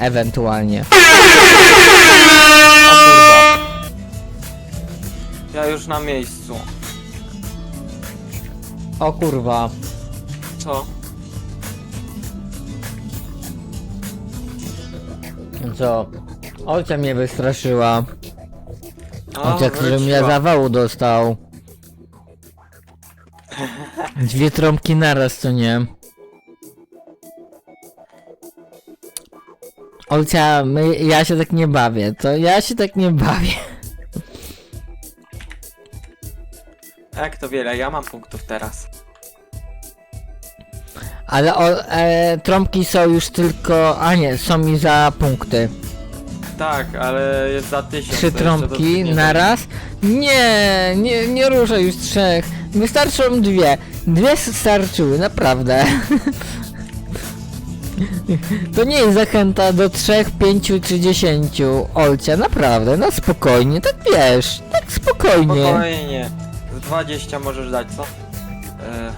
Ewentualnie. O kurwa. Ja już na miejscu. O kurwa. Co? Co? Olcia mnie wystraszyła. O, Olcia, który mnie zawału dostał. Dwie trąbki naraz, co nie? Olcia, my, ja się tak nie bawię, to ja się tak nie bawię. Jak to wiele? Ja mam punktów teraz. Ale o, e, trąbki są już tylko, a nie, są mi za punkty. Tak, ale jest za tysiąc. Trzy to jeszcze do trąbki nie na raz? Nie, nie, nie ruszę już trzech. Wystarczą dwie. Dwie starczyły, naprawdę. To nie jest zachęta do trzech, pięciu czy dziesięciu, Olcia, naprawdę, no spokojnie, tak wiesz, tak spokojnie. Spokojnie. Z 20 możesz dać, co? E,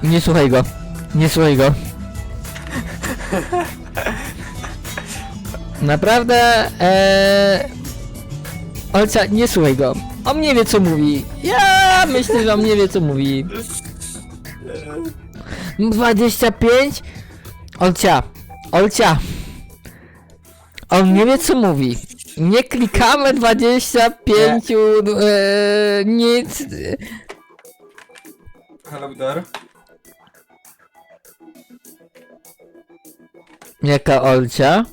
Nie słuchaj go, nie słuchaj go. Naprawdę, eee... Olcia, nie słuchaj go. On nie wie co mówi. Ja myślę, że on nie wie co mówi. 25? Olcia, Olcia. On nie wie co mówi. Nie klikamy 25, eee, nic. Hello there. Jaka Olcia?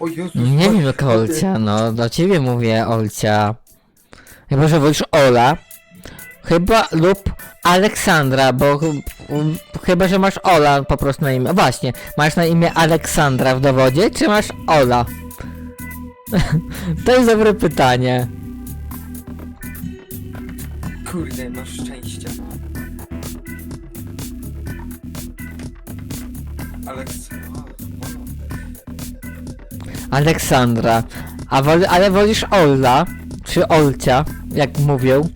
O Jezus. Nie wiem jaka Olcia, no do ciebie mówię Olcia. Chyba, że wolisz Ola. Chyba lub Aleksandra, bo ch- chyba, że masz Ola po prostu na imię. Właśnie, masz na imię Aleksandra w dowodzie, czy masz Ola? to jest dobre pytanie. Kurde, masz szczęście. Aleks... Aleksandra. A woli, ale wolisz Ola, czy Olcia, jak mówią.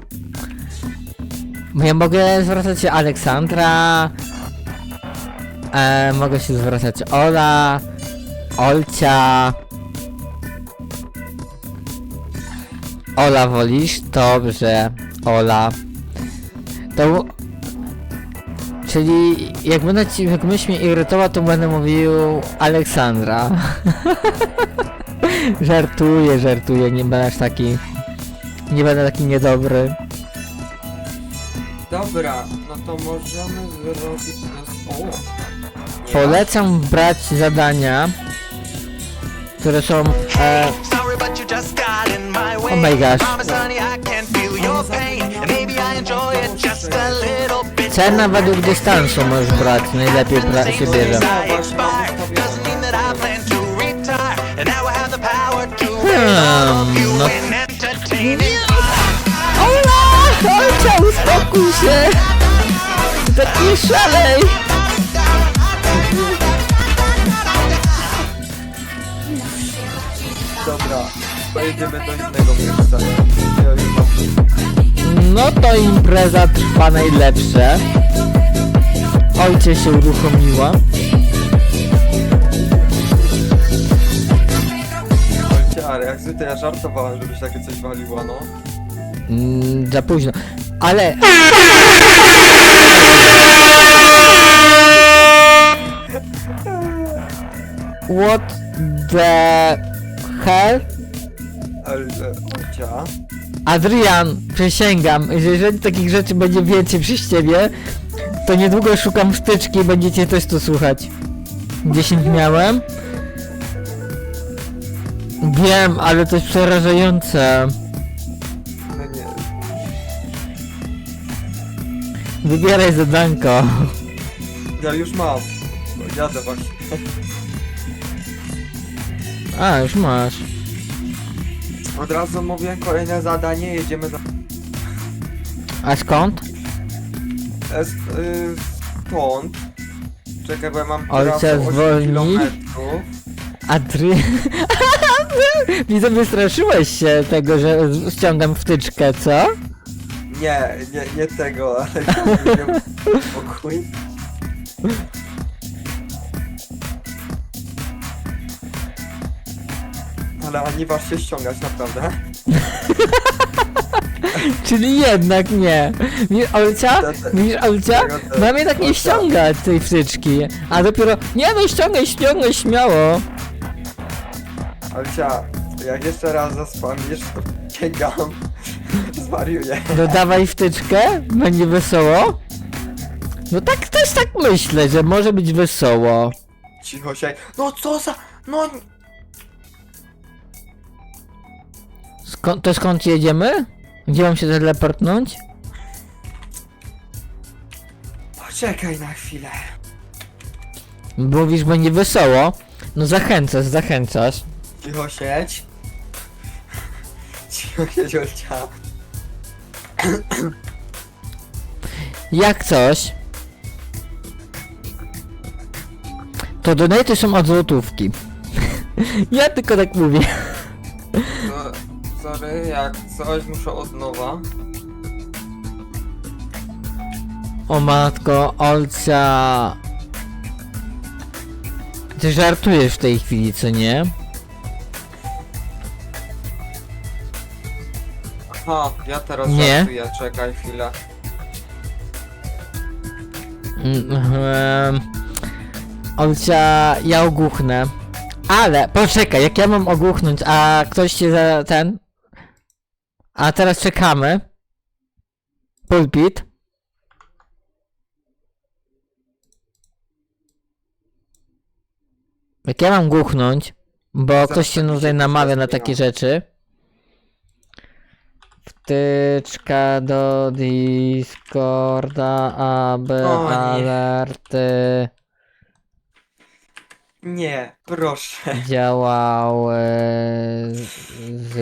Ja mogę zwracać się Aleksandra, e, mogę się zwracać Ola, Olcia. Ola wolisz? Dobrze, Ola. To... Czyli jak będę ci, jak będziesz mnie irytował, to będę mówił Aleksandra. żartuję, żartuję, nie będę aż taki... Nie będę taki niedobry. Dobra, no to możemy zrobić nas... O! Nie Polecam brać zadania, które są... E, Sorry, but you just got in my way. Oh my gosh. Promise, honey, I can feel your pain. And maybe I enjoy it just a little bit. cena według dystansu możesz brać, najlepiej bra się bierze. I expire. Uspokój się! Tak nie szalej! Dobra, pojedziemy do innego miejsca. Ja już mam... No to impreza trwa najlepsze. Ojcze się uruchomiła. Olcie, ale jak zwykle ja żartowałem, żebyś takie coś waliła, no. Mm, za późno. Ale... What the hell? Adrian, przysięgam, że jeżeli takich rzeczy będzie więcej przez ciebie, to niedługo szukam wtyczki i będziecie też to słuchać. 10 miałem? Wiem, ale to jest przerażające. Wybieraj zadanko. Ja już mam. Jadę właśnie. A, już masz. Od razu mówię, kolejne zadanie, jedziemy do... A skąd? Es, y, stąd. Czekaj, bo ja mam Ojciec trasę 8 zwolni. kilometrów. Adrian... Widzę, wystraszyłeś się tego, że ściągam wtyczkę, co? Nie, nie, nie tego, ale ja mówię pokój. Ale ani waż się ściągać, naprawdę. Czyli jednak nie. Widzisz, Olcia? To- to- Widzisz, Olcia? tego Mam jednak nie Olcia. ściągać tej wtyczki. A dopiero, nie no ściągaj, ściągaj śmiało. Alcia, jak jeszcze raz zaspamisz, to sięgam. Zwariuję. Dodawaj wtyczkę, będzie wesoło. No tak też tak myślę, że może być wesoło. Cicho się. No co za... No... Skąd, to skąd jedziemy? Gdzie mam się teleportnąć? Poczekaj na chwilę. Mówisz, będzie wesoło. No zachęcasz, zachęcasz. Cicho siedź. Cicho siedź, Olcia. Jak coś, to donaty są od złotówki. ja tylko tak mówię. No, sorry, jak coś muszę od nowa. O matko, Olca. Ty żartujesz w tej chwili, co nie? Aha, ja teraz Nie. żartuję, czekaj chwilę. Mhm. Olcia, ja ogłuchnę. Ale, poczekaj, jak ja mam ogłuchnąć, a ktoś się za ten... A teraz czekamy. Pulpit. Jak ja mam głuchnąć, bo ktoś się tutaj namawia na takie rzeczy. Wtyczka do Discorda, aby O nie. alerty Nie, proszę. działały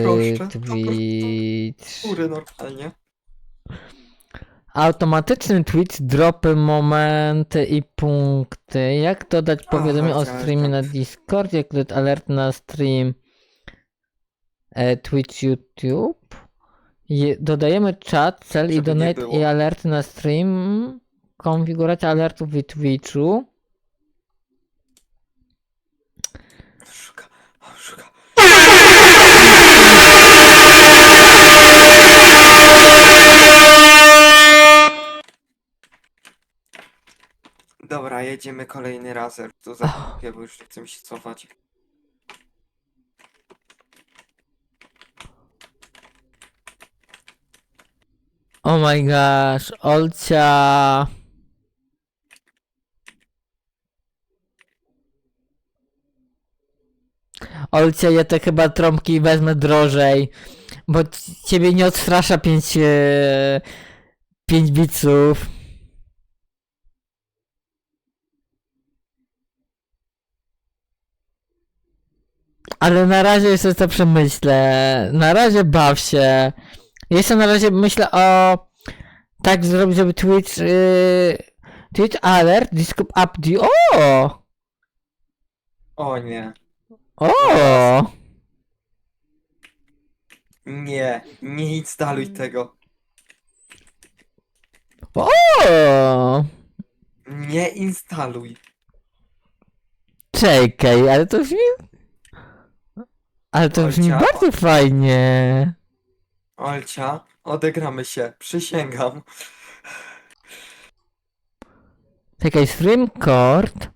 Proszę, z prostu Twitch. Kury normalnie. Automatyczny tweet, dropy, momenty i punkty. Jak dodać powiadomienie o chociaż streamie tak. na Discordzie, dodać alert na stream e, Twitch, YouTube. Je, dodajemy czat, cel i Żeby nie donate było. i alerty na stream. Konfiguracja alertów w Twitchu. Szuka, szuka. Dobra, jedziemy kolejny razer. To za chwilę, bo już nie chcę mi się cofać. Oh my gosh, Olcia. Olcia, ja te chyba trąbki wezmę drożej, bo ciebie nie odstrasza 5 e, 5 biców. Ale na razie jeszcze to przemyślę. Na razie baw się. Jeszcze na razie myślę o tak zrobić, żeby Twitch yy, Twitch alert, Discord update. O! O nie. O! Nie, nie instaluj tego. O! Nie instaluj. Czekaj, ale to brzmi... Ale to brzmi bardzo fajnie. Olcia, odegramy się, przysięgam. Czekaj, stream cord.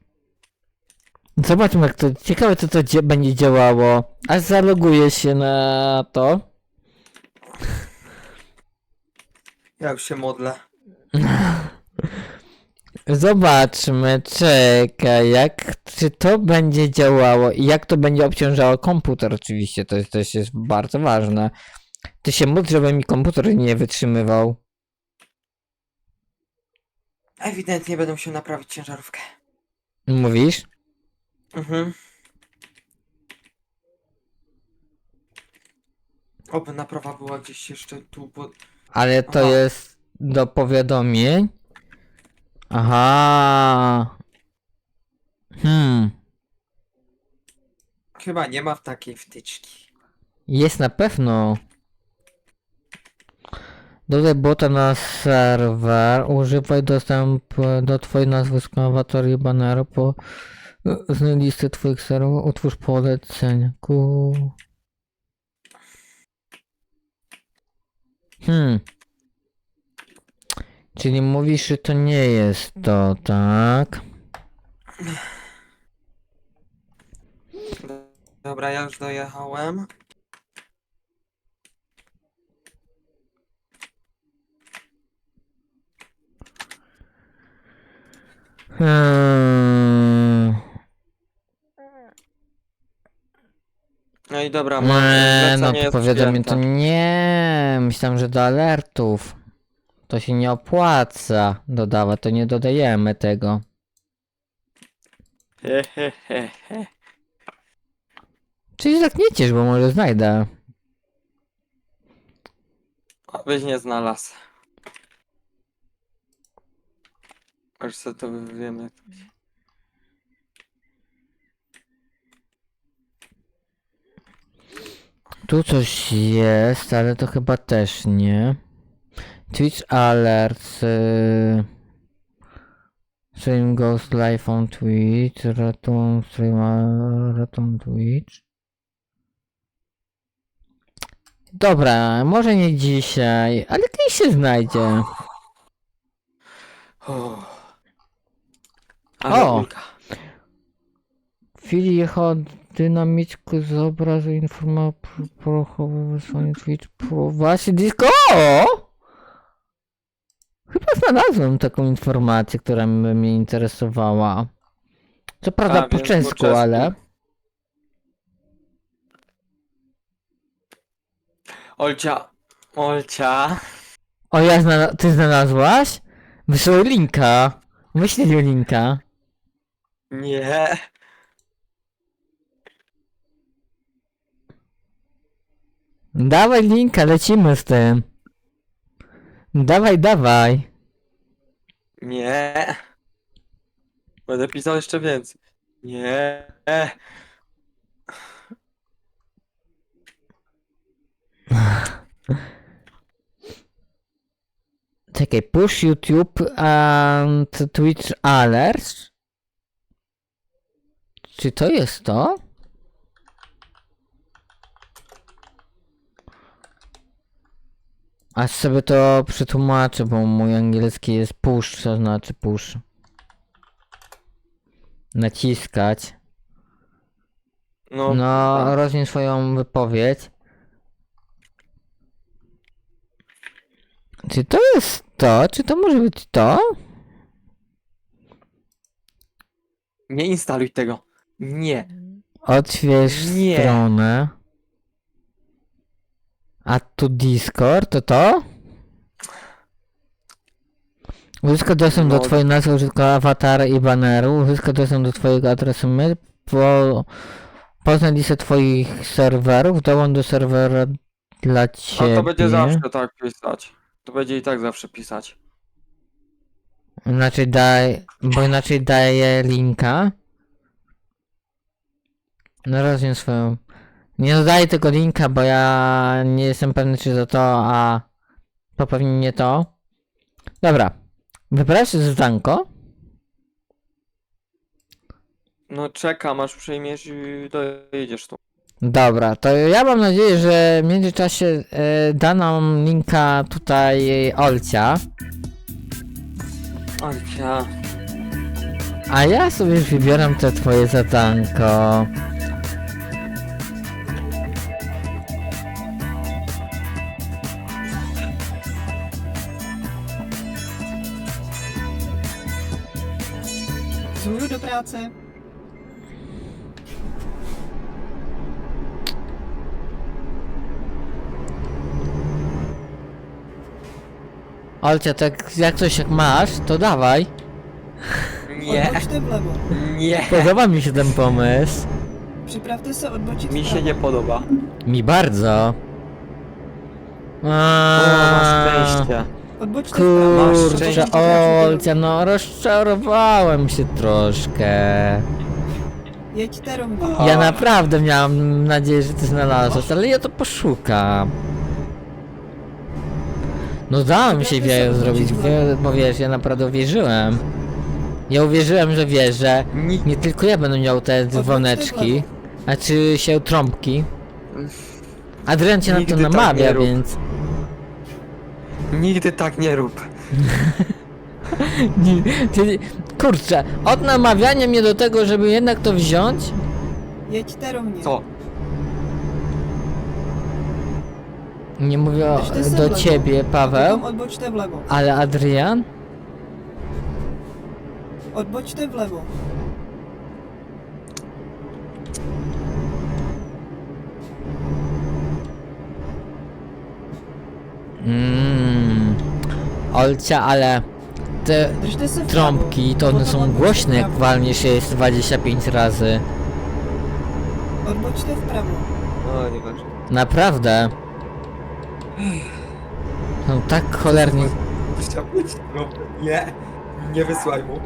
Zobaczmy jak to... Ciekawe co to dzia- będzie działało. Aż zaloguję się na to. Ja już się modlę. Zobaczmy, czekaj, jak, czy to będzie działało i jak to będzie obciążało komputer oczywiście, to jest, też jest bardzo ważne. Ty się módl, żeby mi komputer nie wytrzymywał. Ewidentnie będę musiał naprawić ciężarówkę. Mówisz? Mhm. Oby naprawa była gdzieś jeszcze tu, bo... Ale to Aha. jest do powiadomień. Aha. Hmm. Chyba nie ma takiej wtyczki. Jest na pewno. Dodaj bota na serwer, używaj dostęp do twojej nazwy z konwatorii baneru z listy twoich serwerów, utwórz polecenie. Ku... Hmm. Czyli mówisz, że to nie jest to, tak? Dobra, ja już dojechałem. Hmm. No i dobra, mam Nie, no zlecenie to nie. Myślałem, że do alertów. To się nie opłaca dodawać, to nie dodajemy tego. He, he, he, he. Czyli tak nie ciesz, bo może znajdę. Abyś nie znalazł. Aż sobie to wiemy. Tu coś jest, ale to chyba też nie. Twitch alerts. Yy... Stream goes live on Twitch. Return stream uh, return Twitch. Dobra, może nie dzisiaj, ale kiedyś się znajdzie. Uff. Ale O! ulga. W chwili jechała z obrazu informa prochowe wysłanie Twitch Pro. Właśnie disco! O! Chyba znalazłem taką informację, która by mnie interesowała. Co prawda A, po więc po czesku, czesku. ale... Olcia. Olcia. O, ja znalazł... Ty znalazłaś? Wysyłaj linka. Wyślij linka. Nie. Dawaj linka, lecimy z tym. Dawaj, dawaj. Nie. Będę pisał jeszcze więcej. Nie. Czekaj, push YouTube and Twitch alerts? Czy to jest to? Aż sobie to przetłumaczę, bo mój angielski jest push, co znaczy push. Naciskać. No. No, tak. rozwin swoją wypowiedź. Czy to jest to? Czy to może być to? Nie instaluj tego. Nie. Odśwież Nie. stronę. A tu Discord, to to? Uzyska dostęp do No. twojej nazwy, użytka awatara i baneru. Uzyska dostęp do twojego adresu mail. Po... Poznaj listę twoich serwerów. Dołącz do serwera dla A ciebie. to będzie zawsze tak pisać. To będzie i tak zawsze pisać. Inaczej daj, bo inaczej daję linka. No rozumiem swoją. Nie dodaję tego linka, bo ja nie jestem pewny czy to to, a to pewnie nie to. Dobra. Wybrałeś zdanko? No czekam aż przyjmiesz i dojedziesz tu. Dobra, to ja mam nadzieję, że w międzyczasie e, da nam linka tutaj Olcia, Olcia. a ja sobie już wybieram te twoje zadanko. Práce. Olcia, tak jak coś jak masz, to dawaj. Nie. Nie. Podoba mi się ten pomysł. Připravte se odbočit Mi się nie podoba. Mi bardzo. O, masz Aaaa, Masz Kurczę. Olcia, no rozczarowałem się troszkę. Jeďte rovně. A. Ja naprawdę miałem nadzieję, że ty znalazłeś, ale ja to poszukam. No dało mi się wie zrobić, wie- bo wiesz, ja naprawdę wierzyłem. Ja uwierzyłem, że wiesz, że Nikt nie tylko ja będę miał te dzwoneczki, a czy się trąbki. Adrian cię na to Nigdy tak namawia, rób. więc... Nigdy tak nie rób. Nie, ty, kurczę, od namawiania mnie do tego, żeby jednak to wziąć, Jedź terownie. Co? nie mówię o, ty do ciebie, Paweł, w lewo. ale Adrian, Odbočte v levo. mm, Olcia, ale te trąbki, to one są głośne, jak vpravo. walniesz je 25 razy. Odbočte vpravo. No, nie. Naprawdę. Są tak cholernie... No, nie. Nie wysłaj mu.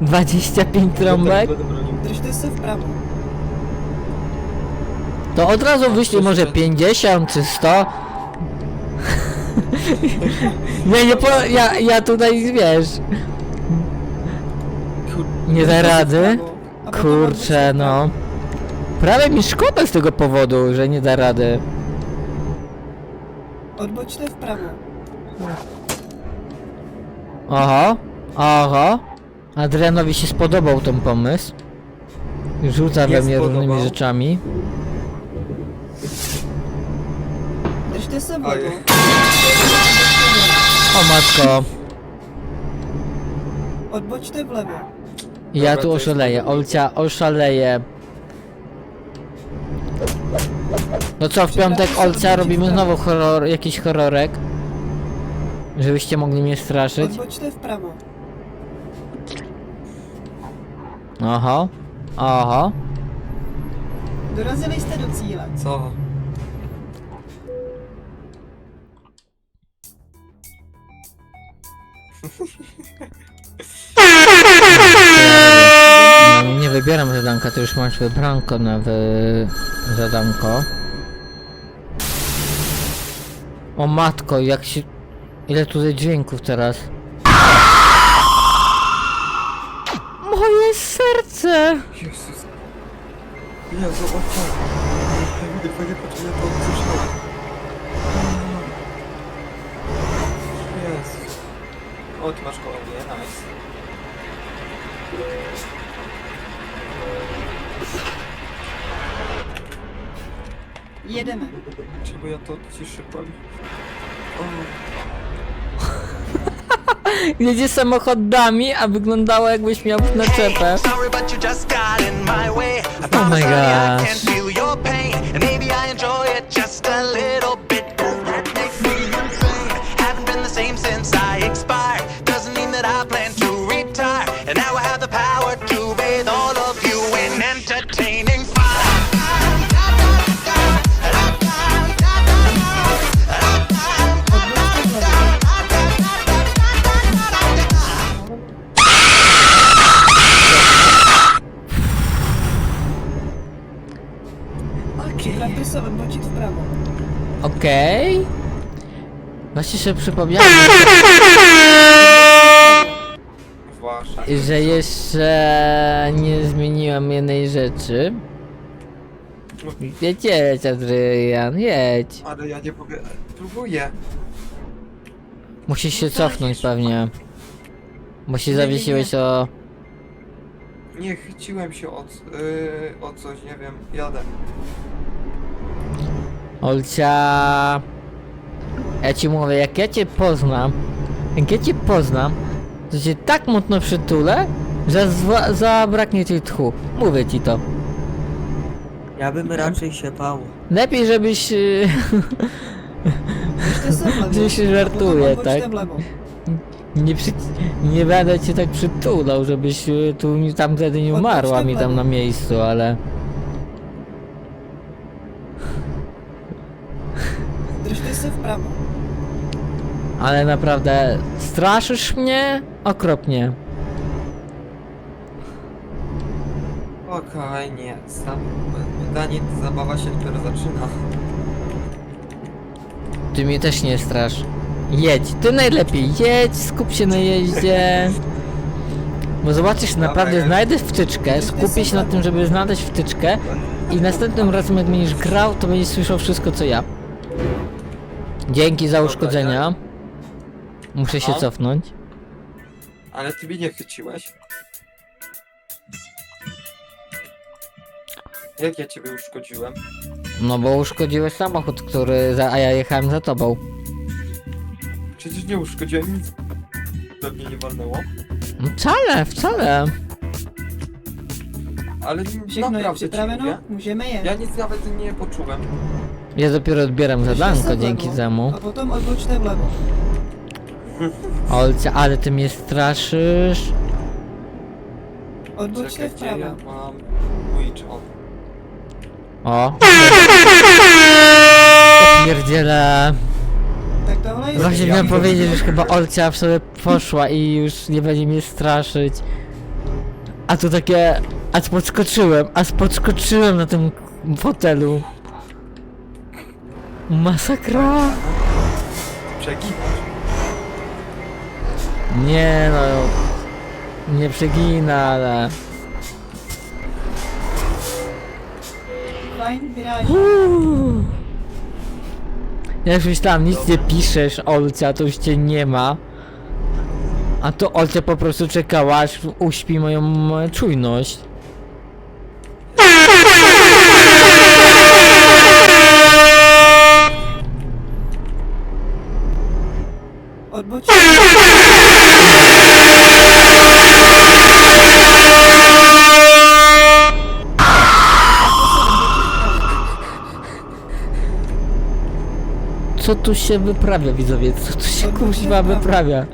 25 trąbek? Będę bronił. Držte se vpravo. To od razu wyślij może 50 czy 100. nie, nie po... Ja, ja tutaj, wiesz... Nie da rady? Kurczę, no. Prawie mi szkoda z tego powodu, że nie da rady. vpravo. Odbočte vpravo. Oho, oho. Adrianowi się spodobał ten pomysł. Rzuca we Nie mnie różnymi spodobał. rzeczami. Vlevo. O matko, Odbočte vlevo. ja Dobra, tu to jest oszaleję. Olcia oszaleje. No co, w piątek Olcia robimy znowu horror, jakiś horrorek? Żebyście mogli mnie straszyć. Odbočte vpravo. Oho, oho. Dorazili jste do cíle. Co? Nie wybieram zadanka, to już masz wybranko na wy... zadanko. O matko, jak się... Ile tutaj dźwięków teraz? Moje serce! Jezus. Jezu, o potrzebuję to. O, ty masz koło mnie, nice. Jedeme. Czemu ja to ciszy pali? O, Jedzie samochodami, a wyglądało jakbyś miał naczepę. Sorry, but you just got in my way. I Oh my I gosh. can feel your pain, and maybe I enjoy it just a little Okej. Właśnie sobie przypomniałem, że jeszcze nie zmieniłem jednej rzeczy. Jedź, jedź, Adrian, jedź. Ale ja nie. Próbuję. Musisz się cofnąć pewnie. Się zawiesiłeś o... Nie, chyciłem się od, yy, od coś, nie wiem. Jadę. Olcia... Ja ci mówię, jak ja cię poznam, jak ja cię poznam, to cię tak mocno przytulę, że zabraknie ci tchu. Mówię ci to. Ja bym raczej się bał. Lepiej, żebyś... y, Držte se vlevo. Że się żartuje, tak? Nie, przy... nie będę cię tak przytulał, żebyś y, tu mi tam wtedy nie umarła mi tam na miejscu, ale... Ale naprawdę straszysz mnie okropnie. Spokojnie, sam pytanie, zabawa się dopiero zaczyna. Ty mnie też nie strasz. Jedź, ty najlepiej jedź, skup się na jeździe. Bo zobaczysz, naprawdę znajdę wtyczkę, skupię się na tym, żeby znaleźć wtyczkę i następnym razem jak będziesz grał, to będziesz słyszał wszystko co ja. Dzięki za Dobra, uszkodzenia. Muszę się No. cofnąć. Ale ty mnie nie chyciłeś. Jak ja ciebie uszkodziłem? No bo uszkodziłeś samochód, który... Za, a ja jechałem za tobą. Przecież nie uszkodziłem nic. Do mnie nie walnęło. No wcale, wcale. Ale Všechno je naprawdę ci připraveno, mówię. můžeme jet. Ja nic nawet nie poczułem. Ja dopiero odbieram zadanko dzięki temu. A potom odbočte vlevo. Olcia, ale ty mnie straszysz. Czekaj, gdzie ja vpravo. mam. O. Ja pierdzielę. Tak tohle je. Właśnie Ja miałem powiedzieć, że chyba Olcia w sobie poszła i już nie będzie mnie straszyć. A tu takie... A podskoczyłem, a podskoczyłem na tym fotelu. Masakra. Przeginasz. Nie no... Nie przegina, ale... Uuu. Ja już myślałem, nic nie piszesz, Olcia, to już cię nie ma. A to Olcia po prostu czekała, aż uśpi moją e, czujność. Co tu się wyprawia, widzowie? Co tu się kuźwa wyprawia?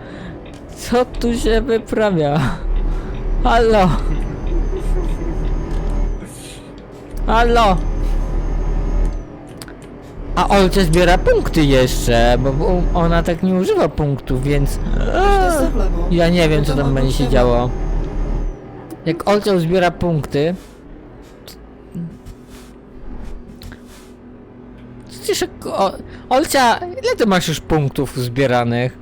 Co tu się wyprawia? Halo? Halo? A Olcia zbiera punkty jeszcze, bo ona tak nie używa punktów, więc... Ja nie wiem, co tam będzie się działo. Jak Olcia uzbiera punkty... Jak o, Olcia, ile ty masz już punktów zbieranych?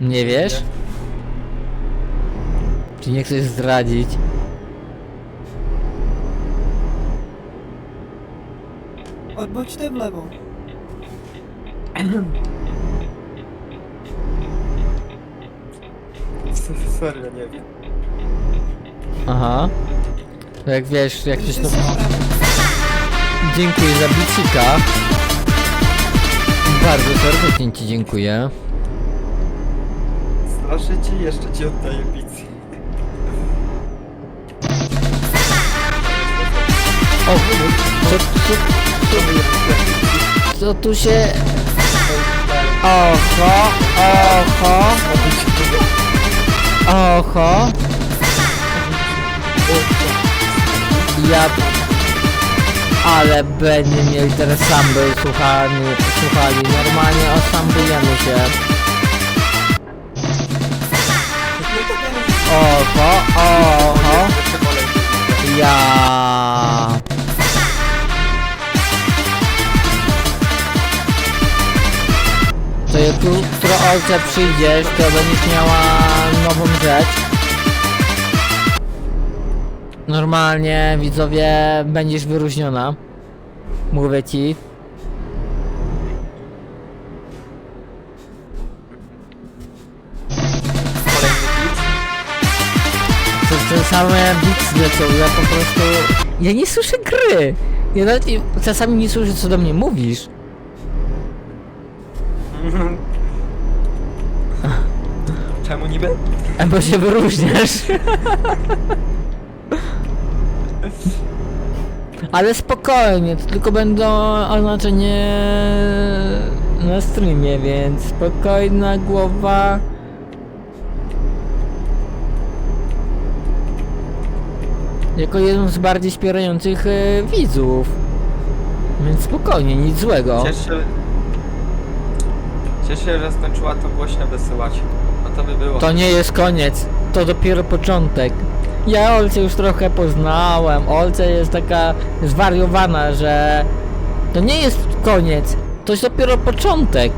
Nie wiesz? Czy nie chcesz zdradzić? Odbočte vlevo. Serio nie wiem. Aha. To jak wiesz, jak coś Držte to... Dziękuję za bicika. Bardzo serdecznie ci dziękuję. Straszę ci, jeszcze ci oddaję pizzę. O, co, co, co, co tu się... Oho, oho, oho. Ja... Ale będziemy mieli teraz samby słuchali, słuchali. Normalnie osambujemy się. Oho, oho. Ja. To jak tu Olce przyjdziesz, to będziesz miała nową rzecz. Normalnie, widzowie, będziesz wyróżniona. Mówię ci. To te same bits lecą, ja po prostu... Ja nie słyszę gry! Ja nawet czasami nie słyszę, co do mnie mówisz. Czemu niby? A bo się wyróżniasz. Ale spokojnie, to tylko będą oznaczenie na streamie, więc spokojna głowa. Jako jeden z bardziej wspierających e, widzów. Więc spokojnie, nic złego. Cieszę... Cieszę się, że skończyła to głośno wysyłać. To by było. To nie jest koniec, to dopiero początek. Ja Olce już trochę poznałem. Olce jest taka zwariowana, że to nie jest koniec, to jest dopiero początek.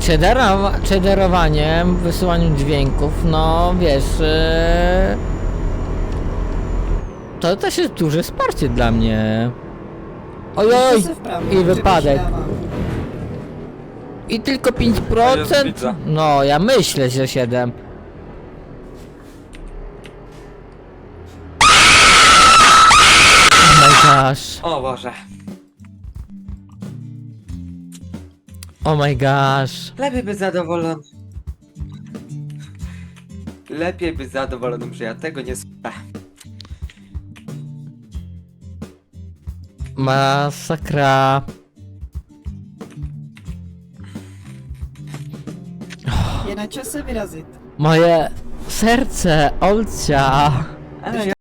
Shadera- shaderowaniem, wysyłaniem dźwięków, no wiesz, yy, to też jest duże wsparcie dla mnie. Ojoj! I wypadek. I tylko A ja 5%? widzę. No, ja myślę, że 7. Oh my gosh. O Boże. Oh my gosh. Lepiej być zadowolony. Lepiej być zadowolonym, że ja tego nie słucham. Masakra. Na čase vyrazit. Moje serce, Olcia. Ale ja